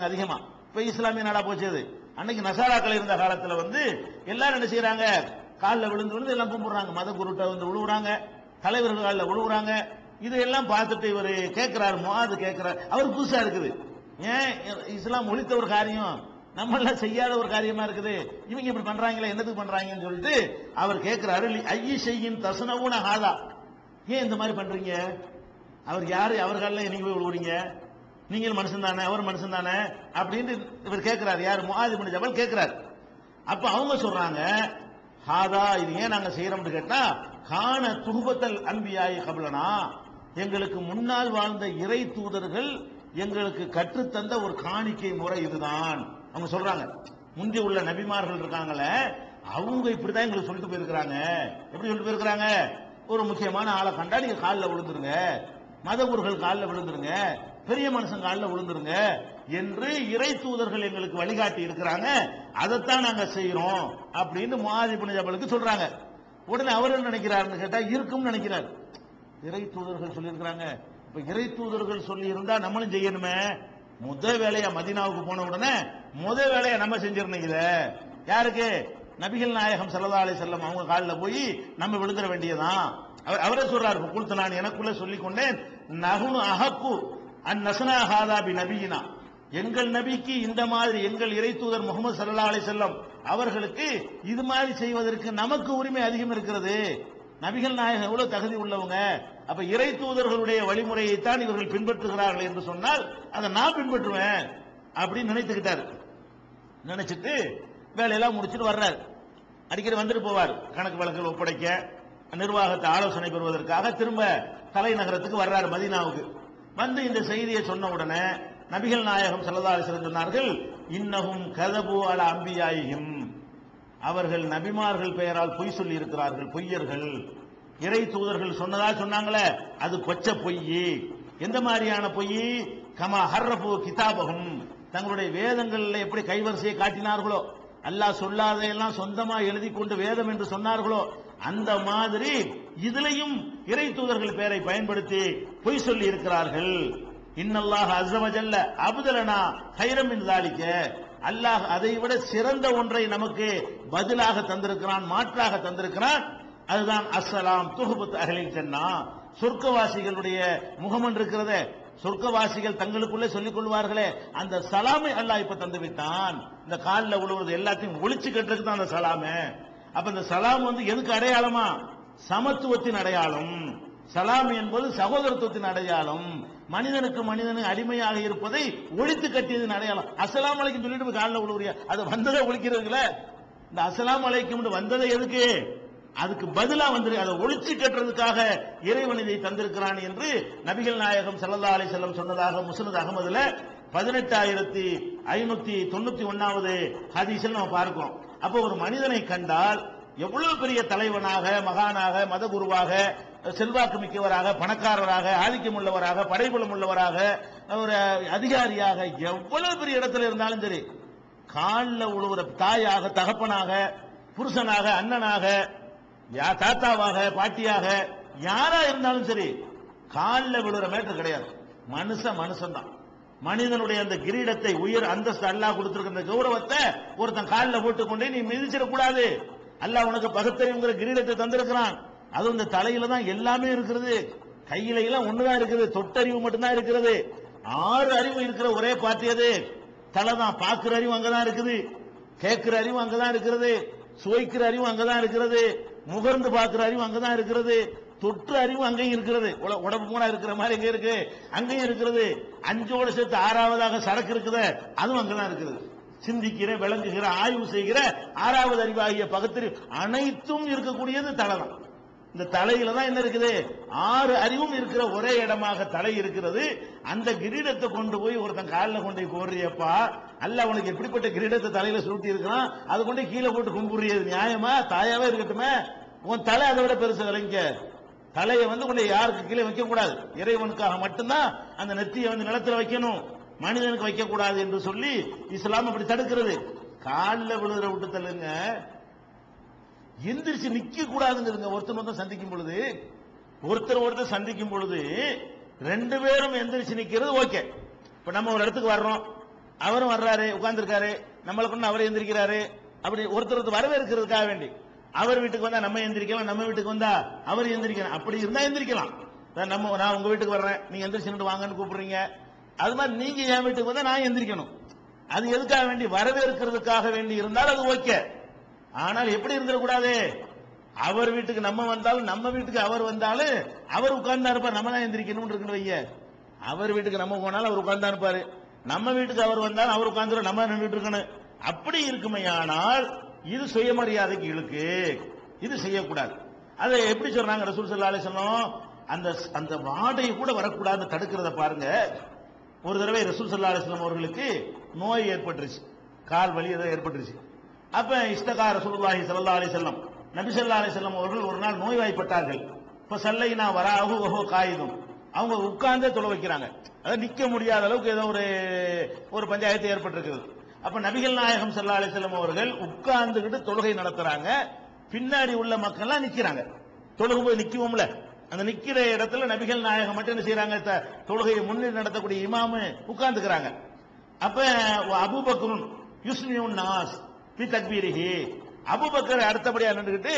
அதிகமா. இப்ப இஸ்லாமிய நாடா போச்சு அது. அன்னைக்கு நசாராக்கள் இருந்த காலத்துல வந்து எல்லாரும் என்ன செய்யறாங்க காலில் விழுந்து விழுந்து எல்லாம் கும்பிடுறாங்க. மத குருட்ட வந்து விழுவுறாங்க தலைவர்கள் காலில் விழுவுறாங்க இதையெல்லாம் பார்த்துட்டு இவர் கேட்கிறாரு முவாது கேட்கிறார் அவர் புதுசா இருக்குது. ஏன்? இஸ்லாம் ஒழித்த ஒரு காரியம். நம்ம எல்லாம் செய்யாத ஒரு காரியமா இருக்குது. இவங்க இப்படி பண்றாங்களே என்னதுக்கு பண்றாங்கன்னு சொல்லிட்டு அவர் கேட்கிறாரு ஐய செய்யின் தசனவும் ஹாதா. ஏன் இந்த மாதிரி பண்றீங்க? அவர் யாரு? அவர்களெல்லாம் என்னைக்கு போய் விழுவுறீங்க நீங்கள் மனுஷன் தானே அவர் மனுஷன் தானே அப்படின்னு இவர் கேட்கிறார் யார்? முகாதி பண்ணி ஜபல் கேட்கிறார் அப்ப அவங்க சொல்றாங்க ஹாதா இது ஏன் நாங்க செய்யறோம்னு கேட்டா காண துகுபத்தல் அன்பியாய் கபலனா எங்களுக்கு முன்னால் வாழ்ந்த இறை தூதர்கள் எங்களுக்கு கற்றுத்தந்த ஒரு காணிக்கை முறை இதுதான். அவங்க சொல்றாங்க முந்தி உள்ள நபிமார்கள் இருக்காங்களே அவங்க இப்படிதான் எங்களுக்கு சொல்லிட்டு போயிருக்கிறாங்க. எப்படி சொல்லிட்டு போயிருக்கிறாங்க? ஒரு முக்கியமான ஆளை கண்டா நீங்க காலில் விழுந்துருங்க மதகுருகள் காலில் விழுந்துருங்க பெரிய மனுஷன் காலில் விழுந்துருங்க என்று இறை தூதர்கள் எங்களுக்கு வழிகாட்டி இருக்கிறாங்க. அதைத்தான் நாங்க செய்யறோம் அப்படின்னு முஆதி ஜபலுக்கு சொல்றாங்க. உடனே அவர் என்ன நினைக்கிறாருன்னு கேட்டா இருக்கும்னு நினைக்கிறார். இறை தூதர்கள் சொல்லியிருக்கிறாங்க. இப்ப இறை தூதர்கள் சொல்லி இருந்தா நம்மளும் செய்யணுமே. முத வேலையா மதீனாவுக்கு போன உடனே முத வேலையை நம்ம செஞ்சிடணும் யாருக்கு? நபிகள் நாயகம் ஸல்லல்லாஹு அலி செல்லம் அவங்க காலில் போய் நம்ம விழுந்துட வேண்டியதான் அவர் அவரே சொல்றாரு குல்த்து நான் எனக்குள்ள சொல்லிக் கொண்டேன் நகுனு அகப்பு அன் ஹாதா பி நபியினா. எங்கள் நபிக்கு இந்த மாதிரி எங்கள் இறை தூதர் முகமது சல்லா அலி செல்லம் அவர்களுக்கு இது மாதிரி செய்வதற்கு நமக்கு உரிமை அதிகம் இருக்கிறது. நபிகள் நாயகம் எவ்வளவு தகுதி உள்ளவங்க? அப்ப இறை தூதர்களுடைய வழிமுறையைத்தான் இவர்கள் பின்பற்றுகிறார்கள் என்று சொன்னால் அதை நான் பின்பற்றுவேன் அப்படின்னு நினைத்துக்கிட்டாரு. நினைச்சிட்டு வேலையெல்லாம் முடிச்சுட்டு வர்றாரு. அடிக்கடி வந்துட்டு போவார் கணக்கு வழக்குகள் ஒப்படைக்க நிர்வாகத்தை ஆலோசனை பெறுவதற்காக திரும்ப தலைநகரத்துக்கு வர்றாரு மதீனாவுக்கு. வந்து இந்த செய்தியை சொன்ன உடனே நபிகள் நாயகம் ஸல்லல்லாஹு சொன்னார்கள் இன்னகும் கதபு அல அம்பியாயும் அவர்கள் நபிமார்கள் பெயரால் பொய் சொல்லி இருக்கிறார்கள் பொய்யர்கள். இறை தூதர்கள் சொன்னதா சொன்னாங்களே அது கொச்ச பொய் எந்த மாதிரியான பொய் கமா ஹர்ரபு கிதாபகம் தங்களுடைய வேதங்கள்ல எப்படி கைவரிசையை காட்டினார்களோ அல்லாஹ் சொல்லாதையெல்லாம் சொந்தமாக எழுதி கொண்டு வேதம் என்று சொன்னார்களோ அந்த மாதிரி இதுலயும் இறை தூதர்கள் பெயரை பயன்படுத்தி பொய் சொல்லி இருக்கிறார்கள் இன்னல்லாஹ் அஸ்ஸவஜல்ல அபுதலனா கைரம் தாளிக்க அல்லாஹ் அதை விட சிறந்த ஒன்றை நமக்கு பதிலாக தந்திருக்கிறான் மாற்றாக தந்திருக்கிறான். அதுதான் அஸ்ஸலாம் துஹபத் அகலில் சென்னா சொர்க்கவாசிகளுடைய முகமன் இருக்கிறத சொர்க்கவாசிகள் தங்களுக்குள்ளே சொல்லிக் கொள்வார்களே அந்த சலாமை அல்லாஹ் இப்ப தந்து விட்டான். இந்த காலில் உழுவுறது எல்லாத்தையும் ஒளிச்சு கட்டுறதுக்கு தான் அந்த சலாமே. அப்ப இந்த சலாம் வந்து எதுக்கு அடையாளமா? சமத்துவத்தின் அடையாளம். சலாம் என்பது சகோதரத்துவத்தின் அடையாளம். மனிதனுக்கு மனிதனுக்கு அடிமையாக இருப்பதை ஒழித்து கட்டியதன் அடையாளம். அசலாம் அலைக்கும் சொல்லிட்டு போய் காலில் விழுவுறியா அது வந்ததை ஒழிக்கிறதுல இந்த அசலாம் அலைக்கும் வந்ததை எதுக்கு? அதுக்கு பதிலா வந்து அதை ஒழிச்சு கட்டுறதுக்காக இறைவன் இதை தந்திருக்கிறான் என்று நபிகள் நாயகம் சல்லா அலி செல்லம் சொன்னதாக முசனத் அகமதுல பதினெட்டாயிரத்தி ஐநூத்தி தொண்ணூத்தி ஒன்னாவது ஹதீஸில் நம்ம பார்க்கிறோம். அப்போ ஒரு மனிதனை கண்டால் எவ்வளவு பெரிய தலைவனாக மகானாக மதகுருவாக செல்வாக்கு மிக்கவராக பணக்காரராக ஆதிக்கம் உள்ளவராக படைபலம் உள்ளவராக ஒரு அதிகாரியாக எவ்வளவு பெரிய இடத்துல இருந்தாலும் சரி காலில் உழுவுற தாயாக தகப்பனாக புருஷனாக அண்ணனாக யா தாத்தாவாக பாட்டியாக யாரா இருந்தாலும் சரி காலில் விழுற மேட்டர் கிடையாது. மனுஷன் மனுஷன் தான் மனிதனுடைய அந்த கிரீடத்தை உயர் அந்தஸ்து அல்லாஹ் கொடுத்திருக்கிற அந்த கௌரவத்தை ஒருத்தன் காலில் போட்டுக்கொண்டே நீ மிதிச்சிடக்கூடாது. அல்ல உனக்கு பகுத்தறிவுங்கிற கிரீடத்தை தந்திருக்கிறான். அது இந்த தலையில தான் எல்லாமே இருக்கிறது கையில எல்லாம் ஒண்ணுதான் இருக்குது. தொட்டறிவு மட்டும்தான் இருக்கிறது ஆறு அறிவு இருக்கிற ஒரே பார்ட்டி அது தலை தான். பார்க்கிற அறிவு அங்கதான் இருக்குது. கேட்கிற அறிவு அங்கதான் இருக்கிறது சுவைக்கிற அறிவு அங்கதான் இருக்கிறது முகர்ந்து பார்க்கிற அறிவு அங்கதான் இருக்கிறது தொற்று அறிவு அங்கேயும் இருக்கிறது உல- உடம்பு மூணா இருக்கிற மாதிரி எங்க இருக்கு? அங்கேயும் இருக்கிறது அஞ்சோட சேர்த்து ஆறாவதாக சரக்கு இருக்குத. அதுவும் அங்கதான் இருக்குது. சிந்திக்கிற விளங்குகிற ஆய்வு செய்கிற ஆறாவது அறிவாகிய பகுத்தறிவு அனைத்தும் இருக்கக்கூடியது தலைதான். இந்த தலையில தான் என்ன இருக்குது? ஆறு அறிவும் இருக்கிற ஒரே இடமாக தலை இருக்கிறது. அந்த கிரீடத்தை கொண்டு போய் ஒருத்தன் காலில் கொண்டு போய் போடுறியப்பா அல்ல அவனுக்கு எப்படிப்பட்ட கிரீடத்தை தலையில சுருட்டி இருக்கிறான்? அது கொண்டு கீழே போட்டு கும்பிடுறியது நியாயமா? தாயாவே இருக்கட்டுமே. உன் தலை அதை விட பெருசு விளங்க தலையை வந்து கொண்டு யாருக்கு கீழே வைக்க கூடாது இறைவனுக்காக மட்டும்தான் அந்த நெத்தியை வந்து நிலத்துல வைக்கணும். மனிதனுக்கு வைக்கக்கூடாது என்று சொல்லி இஸ்லாம் அப்படி தடுக்கிறது. காலில் விழுகிற விட்டு தள்ளுங்க. எந்திரிச்சு நிக்க கூடாதுங்கிறதுங்க ஒருத்தர் ஒருத்தர் சந்திக்கும் பொழுது ஒருத்தர் ஒருத்தர் சந்திக்கும் பொழுது ரெண்டு பேரும் எந்திரிச்சு நிக்கிறது ஓகே. இப்ப நம்ம ஒரு இடத்துக்கு வர்றோம். அவரும் வர்றாரு உட்கார்ந்துருக்காரு. நம்மளுக்கு அவர் எந்திரிக்கிறாரு. அப்படி ஒருத்தர் ஒருத்தர் வரவேற்கிறதுக்காக வேண்டி. அவர் வீட்டுக்கு வந்தா நம்ம எந்திரிக்கலாம் நம்ம வீட்டுக்கு வந்தா அவர் எந்திரிக்கலாம். அப்படி இருந்தா எந்திரிக்கலாம். நம்ம நான் உங்க வீட்டுக்கு வர்றேன். நீங்க எந்திரிச்சு வாங்கன்னு கூப்பிடுறீங்க. அது மாதிரி நீங்க என் வீட்டுக்கு வந்தா நான் எந்திரிக்கணும். அது எதுக்காக வேண்டி? வரவேற்கிறதுக்காக வேண்டி இருந்தால் அது ஓகே. ஆனால் எப்படி இருந்துடக்கூடாது? அவர் வீட்டுக்கு நம்ம வந்தாலும் நம்ம வீட்டுக்கு அவர் வந்தாலும் அவர் உட்கார்ந்தா இருப்பார். நம்ம தான் எந்திரிக்கணும் இருக்குன்னு வைய. அவர் வீட்டுக்கு நம்ம போனாலும் அவர் உட்கார்ந்தா இருப்பாரு. நம்ம வீட்டுக்கு அவர் வந்தாலும் அவர் உட்கார்ந்து நம்ம நின்றுட்டு இருக்கணும். அப்படி இருக்குமையானால் இது சுயமரியாதைக்கு இழுக்கு. இது செய்யக்கூடாது. அதை எப்படி சொல்றாங்க ரசூல் சல்லா சொன்னோம் அந்த அந்த வாடகை கூட வரக்கூடாது தடுக்கிறத பாருங்க. ஒரு தடவை ரசூல் சல்லா அலிஸ்லாம் அவர்களுக்கு நோய் ஏற்பட்டுருச்சு. கால் வலி ஏதோ ஏற்பட்டுருச்சு. அப்ப இஸ்தகா ரசூலுல்லாஹி சல்லா அலி செல்லம் நபி சல்லா அலி செல்லம் அவர்கள் ஒரு நாள் நோய்வாய்ப்பட்டார்கள். இப்ப நான் வராஹு ஓஹோ காயுதும் அவங்க உட்கார்ந்தே தொலை வைக்கிறாங்க. அதாவது நிக்க முடியாத அளவுக்கு ஏதோ ஒரு ஒரு பஞ்சாயத்து ஏற்பட்டிருக்கிறது அப்ப நபிகள் நாயகம் சல்லா அலி செல்லம் அவர்கள் உட்கார்ந்துகிட்டு தொழுகை நடத்துறாங்க. பின்னாடி உள்ள மக்கள்லாம் நிக்கிறாங்க. தொழுகும் போது நிக்குவோம்ல. அந்த நிக்கிற இடத்துல நபிகள் நாயகம் மட்டும் என்ன செய்யறாங்க தொழுகையை முன்னிட்டு நடத்தக்கூடிய இமாமு உட்கார்ந்துக்கிறாங்க. அப்ப அபுபக்கரும் யுஸ்னியுன் நாஸ் பி தக்பீரிஹி. அபுபக்கர் அடுத்தபடியா நின்றுகிட்டு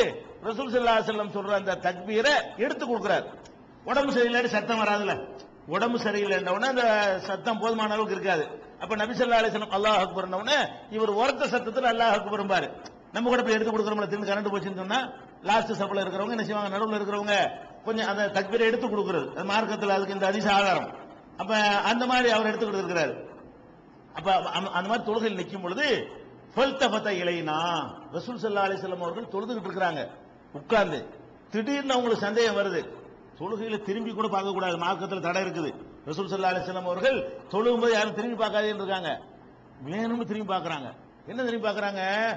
ரசூல் சல்லா செல்லம் சொல்ற அந்த தக்பீரை எடுத்து கொடுக்கிறார். உடம்பு சரியில்லைன்னு சத்தம் வராதுல உடம்பு சரியில்லைன்ன அந்த சத்தம் போதுமான அளவுக்கு இருக்காது. அப்ப நபி ஸல்லல்லாஹு அலிஸ்லம் அல்லாஹ் அக்பர் இவர் உரத்த சத்தத்தில் அல்லாஹ் அக்பர் பாரு நம்ம கூட போய் எடுத்து கொடுக்குறோம்ல தின்னு கரண்ட் போச்சுன்னு சொன்னா லாஸ்ட் சப்ல இருக்கிறவங்க என்ன செய்வாங்க? நடுவில் இருக்கிறவங்க கொஞ்சம் அந்த தக்பீரை எடுத்து கொடுக்குறது. அது மார்க்கத்தில் அதுக்கு இந்த அதிச ஆதாரம். அப்ப அந்த மாதிரி அவர் எடுத்து கொடுத்துருக்கிறார் அப்ப அந்த- அந்த மாதிரி தொழுகையில் நிற்கும் பொழுது ஃபல்தஃபத இலைனா ரசூல் சல்லா அலைஹி அவர்கள் தொழுதுகிட்டு இருக்கிறாங்க. உட்கார்ந்து. திடீர்னு அவங்களுக்கு சந்தேகம் வருது. தொழுகையில திரும்பி கூட பார்க்க கூடாது தடை இருக்குது. ரசூல் சல்லா அலைஹி அவர்கள் தொழுகும் போது யாரும் திரும்பி பார்க்காதேன்னு இருக்காங்க. வேணும்னு திரும்பி பார்க்குறாங்க. என்ன திரும்பி பார்க்குறாங்க?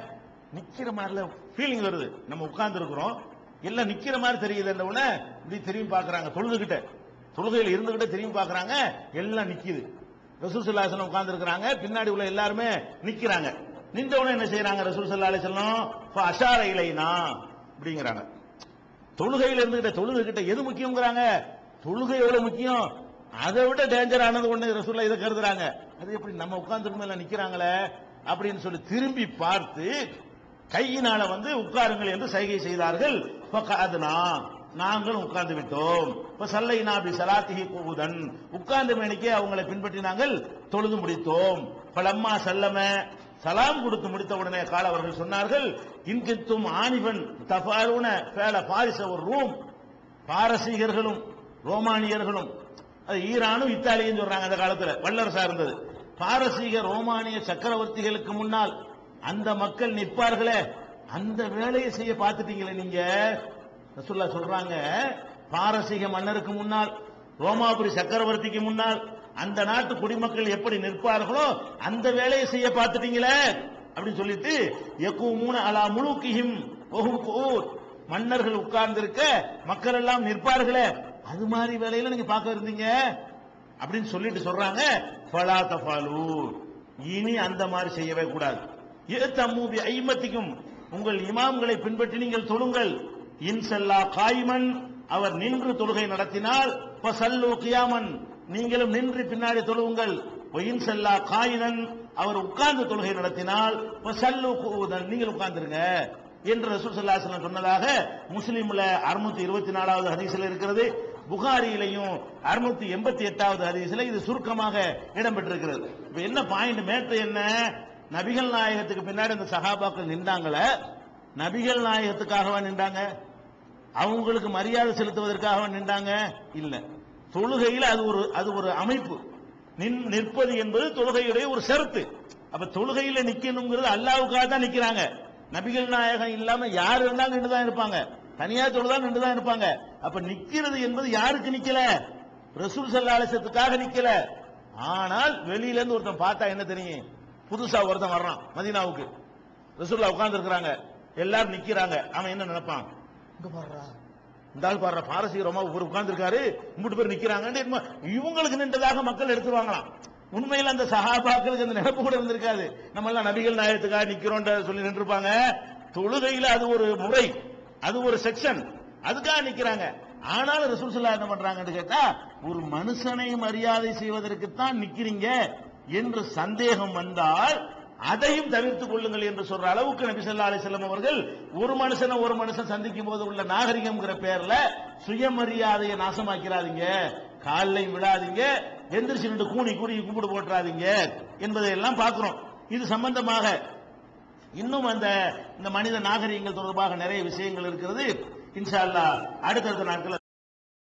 நிற்கிற மாதிரில ஃபீலிங் வருது. நம்ம உட்கார்ந்து இருக்கிறோம் எல்லாம் நிக்கிற மாதிரி தெரியுது உடனே இப்படி திரும்பி பார்க்கறாங்க. தொழுதுகிட்ட. தொழுகையில் இருந்துகிட்டே திரும்பி பார்க்கறாங்க. எல்லாம் நிக்குது. ரசூல் சல்லா அலிஸ்லாம் உட்கார்ந்து இருக்கிறாங்க பின்னாடி உள்ள எல்லாருமே நிக்கிறாங்க. நின்ற என்ன செய்யறாங்க ரசூல் சல்லா அலிஸ்லாம் அஷார இலைனா அப்படிங்கிறாங்க. தொழுகையில் இருந்துகிட்ட தொழுதுகிட்ட எது முக்கியங்கிறாங்க தொழுகை எவ்வளவு முக்கியம்? அதை விட டேஞ்சர் ஆனது ஒண்ணு. ரசூல்லா இதை கருதுறாங்க. அது எப்படி நம்ம உட்கார்ந்து எல்லாம் நிக்கிறாங்களே அப்படின்னு சொல்லி திரும்பி பார்த்து கையினால வந்து உட்காருங்கள் என்று சைகை செய்தார்கள். ஃபகஅத்னா, நாங்களும் உட்கார்ந்து விட்டோம். இப்ப சல்லைனா பி சலாத்திஹி குவுதன். உட்கார்ந்து மேனிக்கே அவங்களை பின்பற்றி நாங்கள் தொழுது முடித்தோம். பலம்மா சல்லம சலாம் கொடுத்து முடித்த உடனே கால அவர்கள் சொன்னார்கள் இன்கித்தும் ஆனிபன் தஃபாருன பேல பாரிச ஒரு ரூம். பாரசீகர்களும் ரோமானியர்களும் அது ஈரானும் இத்தாலியும் சொல்றாங்க அந்த காலத்துல வல்லரசா இருந்தது. பாரசீக ரோமானிய சக்கரவர்த்திகளுக்கு முன்னால் அந்த மக்கள் நிற்பார்களே அந்த வேலையை செய்ய பார்த்துட்டீங்களே நீங்க? ரசுல்லா சொல்றாங்க பாரசீக மன்னருக்கு முன்னால் ரோமாபுரி சக்கரவர்த்திக்கு முன்னால் அந்த நாட்டு குடிமக்கள் எப்படி நிற்பார்களோ அந்த வேலையை செய்ய பார்த்துட்டீங்களே? அப்படின்னு சொல்லிட்டு யக்கூமூன அலா முழுக்கியும் ஒஹும் கூர் மன்னர்கள் உட்கார்ந்திருக்க மக்கள் எல்லாம் நிற்பார்களே. அது மாதிரி வேலையில நீங்க பார்க்க இருந்தீங்க? அப்படின்னு சொல்லிட்டு சொல்றாங்க ஃபலா தஃபாலு இனி அந்த மாதிரி செய்யவே கூடாது. ஏத்தம்மூபி ஐம்பத்திக்கும் உங்கள் இமாம்களை பின்பற்றி நீங்கள் தொழுங்கள். இன்சல்லா காய்மன் அவர் நின்று தொழுகை நடத்தினால் ஃபசல்லு கியாமன் நீங்களும் நின்று பின்னாடி தொழுவுங்கள். இன்சல்லா காயினன் அவர் உட்கார்ந்து தொழுகை நடத்தினால் ஃபசல்லு குஊதன் நீங்கள் உட்கார்ந்துருங்க. என்று ரசூல் ஸல்லல்லாஹு சொன்னதாக முஸ்லீம்ல அறுநூத்தி இருபத்தி நாலாவது ஹதீஸ்ல இருக்கிறது. புகாரியிலையும் 688 எண்பத்தி எட்டாவது ஹதீஸ்ல இது சுருக்கமாக இடம்பெற்றிருக்கிறது. இப்ப என்ன பாயிண்ட் மேட்ரு என்ன? நபிகள் நாயகத்துக்கு பின்னாடி இந்த சகாபாக்கள் நின்றாங்கள நபிகள் நாயகத்துக்காகவா நின்றாங்க? அவங்களுக்கு மரியாதை செலுத்துவதற்காக நின்றாங்க? இல்ல. தொழுகையில் அது ஒரு அது ஒரு அமைப்பு. நின்- நிற்பது என்பது தொழுகையுடைய ஒரு சருத்து அப்ப தொழுகையில நிக்கணுங்கிறது அல்லாவுக்காக தான் நிக்கிறாங்க. நபிகள் நாயகம் இல்லாம யார் இருந்தாலும் நின்று தான் இருப்பாங்க. தனியா தொழுதா நின்று தான் இருப்பாங்க. அப்ப நிக்கிறது என்பது யாருக்கு நிக்கல? ரசூல் சல்லாலசத்துக்காக நிக்கல. ஆனால் வெளியில இருந்து ஒருத்தன் பார்த்தா என்ன தெரியும்? புதுசா ஒருத்தன் வர்றான் மதீனாவுக்கு. ரசூல்லா உட்கார்ந்து இருக்கிறாங்க எல்லாரும் நிக்கிறாங்க. அவன் என்ன நினைப்பான்? இங்க பாடுறா இந்த ஆள் பாடுற பாரசீக ரோமா ஒரு உட்கார்ந்துருக்காரு. மூட்டு பேர் நிக்கிறாங்க இவங்களுக்கு நின்றதாக மக்கள் எடுத்துருவாங்களாம். உண்மையில் அந்த சகாபாக்களுக்கு அந்த நினைப்பு கூட இருந்திருக்காது. நம்ம எல்லாம் நபிகள் நாயகத்துக்காக நிக்கிறோம் சொல்லி நின்றுருப்பாங்க. தொழுகையில அது ஒரு முறை அது ஒரு செக்ஷன் அதுக்காக நிக்கிறாங்க. ஆனாலும் ரசூல் சொல்லா என்ன பண்றாங்கன்னு கேட்டா ஒரு மனுஷனை மரியாதை செய்வதற்கு தான் நிக்கிறீங்க. என்று சந்தேகம் வந்தால் அதையும் தவிர்த்துக் கொள்ளுங்கள் என்று சொல்ற அளவுக்கு நபி ஸல்லல்லாஹு அவர்கள் ஒரு மனுஷனை ஒரு மனுஷன் சந்திக்கும் போது உள்ள நாகரிகம்ங்கிற பேர்ல சுயமரியாதையை நாசமாக்கிறாதீங்க காலையும் விடாதீங்க எந்திரிச்சு ரெண்டு கூணி கூடி கும்பிடு போட்டுறாதீங்க என்பதை எல்லாம் பார்க்கிறோம். இது சம்பந்தமாக இன்னும் அந்த இந்த மனித நாகரிகங்கள் தொடர்பாக நிறைய விஷயங்கள் இருக்கிறது. இன்ஷா அல்லா அடுத்தடுத்த நாட்கள்